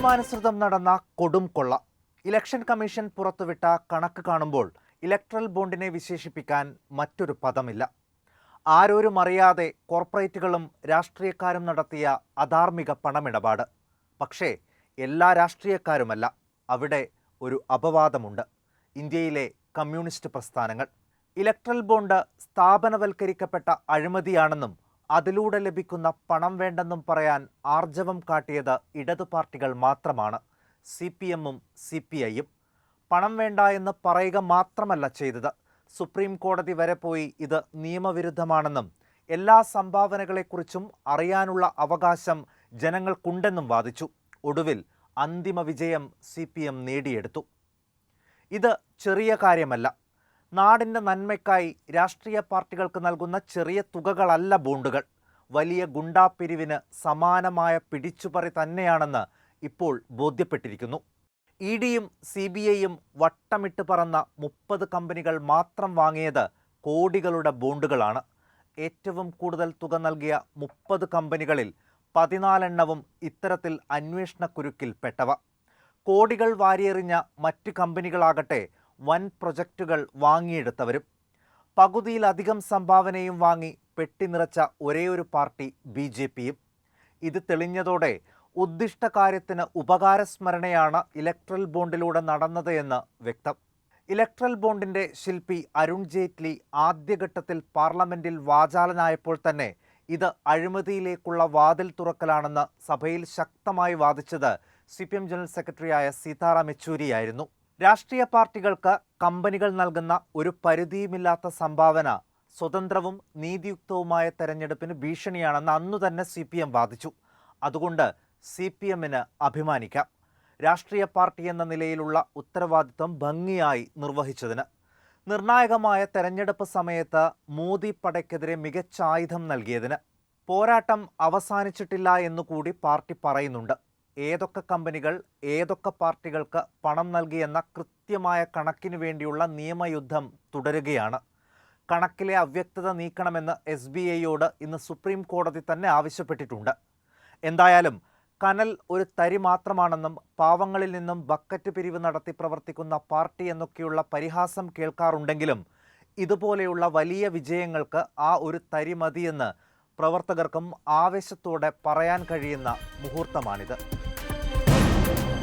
നിയമാനുസൃതം നടന്ന കൊടും കൊള്ള. ഇലക്ഷൻ കമ്മീഷൻ പുറത്തുവിട്ട കണക്ക് കാണുമ്പോൾ ഇലക്ട്രൽ ബോണ്ടിനെ വിശേഷിപ്പിക്കാൻ മറ്റൊരു പദമില്ല. ആരോരും അറിയാതെ കോർപ്പറേറ്റുകളും രാഷ്ട്രീയക്കാരും നടത്തിയ അധാർമിക പണമിടപാട്. പക്ഷേ എല്ലാ രാഷ്ട്രീയക്കാരുമല്ല. അവിടെ ഒരു അപവാദമുണ്ട്. ഇന്ത്യയിലെ കമ്മ്യൂണിസ്റ്റ് പ്രസ്ഥാനങ്ങൾ. ഇലക്ട്രൽ ബോണ്ട് സ്ഥാപനവൽക്കരിക്കപ്പെട്ട അഴിമതിയാണെന്നും അതിലൂടെ ലഭിക്കുന്ന പണം വേണ്ടെന്നും പറയാൻ ആർജവം കാട്ടിയത് ഇടതു പാർട്ടികൾ മാത്രമാണ്. സി പി എമ്മും സി പി ഐയും പണം വേണ്ട എന്ന് പറയുക മാത്രമല്ല ചെയ്തത്. സുപ്രീം കോടതി വരെ പോയി ഇത് നിയമവിരുദ്ധമാണെന്നും എല്ലാ സംഭാവനകളെക്കുറിച്ചും അറിയാനുള്ള അവകാശം ജനങ്ങൾക്കുണ്ടെന്നും വാദിച്ചു. ഒടുവിൽ അന്തിമ വിജയം സി പി എം നേടിയെടുത്തു. ഇത് ചെറിയ കാര്യമല്ല. നാടിന്റെ നന്മയ്ക്കായി രാഷ്ട്രീയ പാർട്ടികൾക്ക് നൽകുന്ന ചെറിയ തുകകളല്ല ബോണ്ടുകൾ. വലിയ ഗുണ്ടാപ്പിരിവിന് സമാനമായ പിടിച്ചുപറി തന്നെയാണെന്ന് ഇപ്പോൾ ബോധ്യപ്പെട്ടിരിക്കുന്നു. ഇ ഡിയും സി ബി ഐയും വട്ടമിട്ട് പറന്ന മുപ്പത് കമ്പനികൾ മാത്രം വാങ്ങിയത് കോടികളുടെ ബോണ്ടുകളാണ്. ഏറ്റവും കൂടുതൽ തുക നൽകിയ മുപ്പത് കമ്പനികളിൽ പതിനാലെണ്ണവും ഇത്തരത്തിൽ അന്വേഷണ കുരുക്കിൽപ്പെട്ടവ കോടികൾ വാരിയെറിഞ്ഞ മറ്റ് കമ്പനികളാകട്ടെ വൻ പ്രൊജക്റ്റുകൾ വാങ്ങിയെടുത്തവരും പകുതിയിലധികം സംഭാവനയും വാങ്ങി പെട്ടി നിറച്ച ഒരേയൊരു പാർട്ടി ബി ജെ പിയും. ഇത് തെളിഞ്ഞതോടെ ഉദ്ദിഷ്ട കാര്യത്തിന് ഉപകാരസ്മരണയാണ് ഇലക്ട്രൽ ബോണ്ടിലൂടെ നടന്നത് എന്ന് വ്യക്തം. ഇലക്ട്രൽ ബോണ്ടിന്റെ ശില്പി അരുൺ ജെയ്റ്റ്ലി ആദ്യഘട്ടത്തിൽ പാർലമെന്റിൽ വാചാലനായപ്പോൾ തന്നെ ഇത് അഴിമതിയിലേക്കുള്ള വാതിൽ തുറക്കലാണെന്ന് സഭയിൽ ശക്തമായി വാദിച്ചത് സി ജനറൽ സെക്രട്ടറിയായ സീതാറാം യെച്ചൂരിയായിരുന്നു. രാഷ്ട്രീയ പാർട്ടികൾക്ക് കമ്പനികൾ നൽകുന്ന ഒരു പരിധിയുമില്ലാത്ത സംഭാവന സ്വതന്ത്രവും നീതിയുക്തവുമായ തെരഞ്ഞെടുപ്പിന് ഭീഷണിയാണെന്ന് അന്നു തന്നെ സി പി എം വാദിച്ചു. അതുകൊണ്ട് സി പി എമ്മിന് അഭിമാനിക്കാം. രാഷ്ട്രീയ പാർട്ടി എന്ന നിലയിലുള്ള ഉത്തരവാദിത്വം ഭംഗിയായി നിർവഹിച്ചതിന്. നിർണായകമായ തെരഞ്ഞെടുപ്പ് സമയത്ത് മോദി പടയ്ക്കെതിരെ മികച്ച ആയുധം നൽകിയതിന്. പോരാട്ടം അവസാനിച്ചിട്ടില്ല എന്നുകൂടി പാർട്ടി പറയുന്നുണ്ട്. ഏതൊക്കെ കമ്പനികൾ ഏതൊക്കെ പാർട്ടികൾക്ക് പണം നൽകിയെന്ന കൃത്യമായ കണക്കിനു വേണ്ടിയുള്ള നിയമയുദ്ധം തുടരുകയാണ്. കണക്കിലെ അവ്യക്തത നീക്കണമെന്ന് എസ് ബി ഐയോട് ഇന്ന് സുപ്രീം കോടതി തന്നെ ആവശ്യപ്പെട്ടിട്ടുണ്ട്. എന്തായാലും കനൽ ഒരു തരി മാത്രമാണെന്നും പാവങ്ങളിൽ നിന്നും ബക്കറ്റ് പിരിവ് നടത്തി പ്രവർത്തിക്കുന്ന പാർട്ടി എന്നൊക്കെയുള്ള പരിഹാസം കേൾക്കാറുണ്ടെങ്കിലും ഇതുപോലെയുള്ള വലിയ വിജയങ്ങൾക്ക് ആ ഒരു തരി മതിയെന്ന് പ്രവർത്തകർക്കും ആവേശത്തോടെ പറയാൻ കഴിയുന്ന മുഹൂർത്തമാണിത്. Thank you.